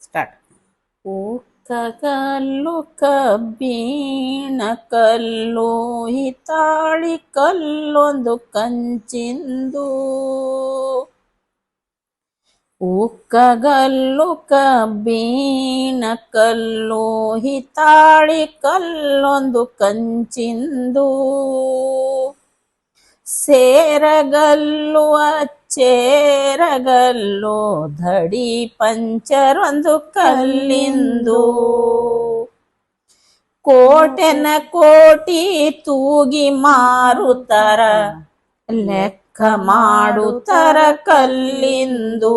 Start ಕಲ್ಲು ಕಬ್ಬಿನ ಕಲ್ಲು ಹಿತಾಳಿ ಕಲ್ಲೊಂದು ಕಂಚಿಂದು. ಉಕ್ಕಗಲ್ಲು ಕಬ್ಬಿನ ಕಲ್ಲು ಹಿತಾಳಿ ಕಲ್ಲೊಂದು ಕಂಚಿಂದು. ಸೇರಗಲ್ಲು ಅಚ್ಚೇರಗಲ್ಲು ಧಡಿ ಒಂದು ಕಲ್ಲಿಂದು. ಕೋಟೆನ ಕೋಟಿ ತೂಗಿ ಮಾರುತ್ತರ ಲೆಕ್ಕ ಮಾಡುತ್ತರ ಕಲ್ಲಿಂದು.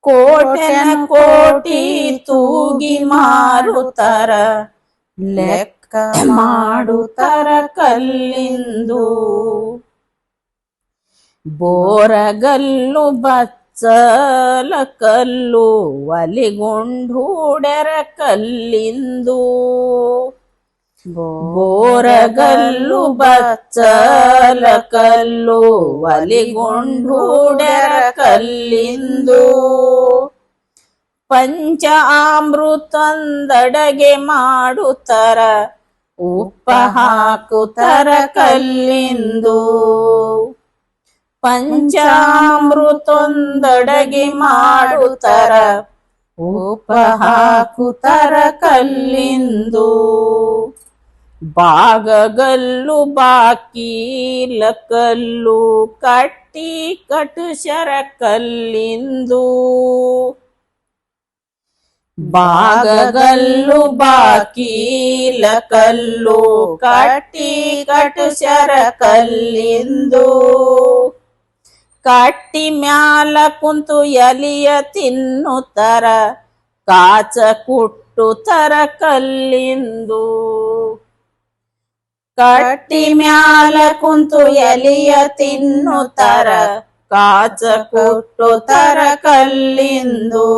ಕೋಟೆನ ಕೋಟಿ ತೂಗಿ ಮಾರುತ್ತರ ಲೆಕ್ಕ ಮಾಡುತ್ತರ ಕಲ್ಲಿಂದು. ಬೋರಗಲ್ಲು ಬಚ್ಚಲ ಕಲ್ಲು ಒಲಿಗೊಂಡೂಡರ ಕಲ್ಲಿಂದು. ಬೋರಗಲ್ಲು ಬಚ್ಚಲ ಕಲ್ಲು ಒಲಿಗೊಂಡೂಡರ ಕಲ್ಲಿಂದು. ಪಂಚ ಅಮೃತಂದಡಗೆ ಮಾಡುತ್ತರ ಉಪ್ಪ ಹಾಕುತ್ತರ ಕಲ್ಲಿಂದು. ಪಂಚಾಮೃತೊಂದಡಗೆ ಮಾಡುತ್ತರ. ಉಪ ಹಾಕುತ್ತರ ಕಲ್ಲಿಂದು. ಬಾಗಗಲ್ಲು ಬಾಕೀಲ ಕಲ್ಲು ಕಟ್ಟಿ ಕಟುಶರ ಕಲ್ಲಿಂದು. ಬಾಗಗಲ್ಲು ಬಾಕಿ ಕಲ್ಲು ಕಟ್ಟಿ ಕಟುಶರ ಕಲ್ಲಿಂದು. ಕಟ್ಟಿ ಮ್ಯಾಲ ಕುಂತು ಎಲಿಯ ತಿನ್ನುತ್ತರ, ಕಾಚ ಕುಟ್ಟುತ್ತರ ಕಲ್ಲಿಂದು. ಕಟ್ಟಿ ಮ್ಯಾಲ ಕುಂತು ಎಲಿಯ ತಿನ್ನುತ್ತರ, ಕಾಚ ಕುಟ್ಟುತ್ತರ ಕಲ್ಲಿಂದು.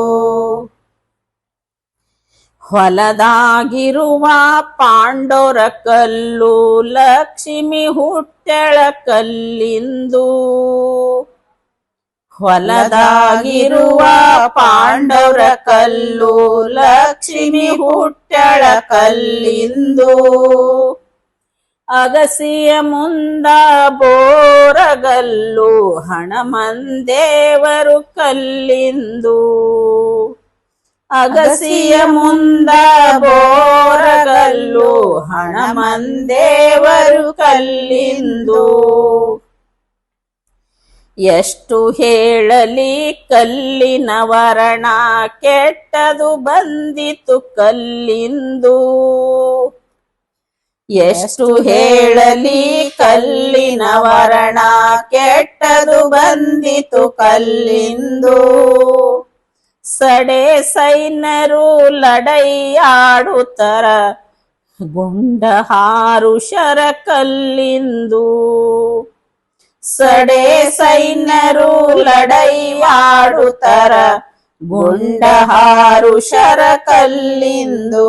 ಹೊಲದಾಗಿರುವ ಪಾಂಡೋರ ಕಲ್ಲು ಲಕ್ಷ್ಮಿ ಹುಟ್ಟೆಳ ಕಲ್ಲಿಂದು. ಹೊಲದಾಗಿರುವ ಪಾಂಡವರ ಕಲ್ಲು ಲಕ್ಷ್ಮಿ ಹುಟ್ಟಳ ಕಲ್ಲಿಂದು. ಅಗಸಿಯ ಮುಂದ ಬೋರಗಲ್ಲು ಹಣಮಂದೇವರು ಕಲ್ಲಿಂದು. ಅಗಸಿಯ ಮುಂದ ಬೋರಗಲ್ಲು ಹಣಮಂದೇವರು ಕಲ್ಲಿಂದು. ಎಷ್ಟು ಹೇಳಲಿ ಕಲ್ಲಿನ ವರಣ ಕೆಟ್ಟದು ಬಂದಿತು ಕಲ್ಲಿಂದು. ಎಷ್ಟು ಹೇಳಲಿ ಕಲ್ಲಿನ ವರಣ ಕೆಟ್ಟದು ಬಂದಿತು ಕಲ್ಲಿಂದು. ಸಡೆ ಸೈನರು ಲಡೈಯಾಡುತ್ತರ ಗುಂಡ ಹಾರುಷರ ಕಲ್ಲಿಂದು. ಸಡೆ ಸೈನ್ಯರು ಲಡೈಯಾಡುತ್ತರ ಗುಂಡಹಾರು ಹಾರುಷರ ಕಲ್ಲಿಂದು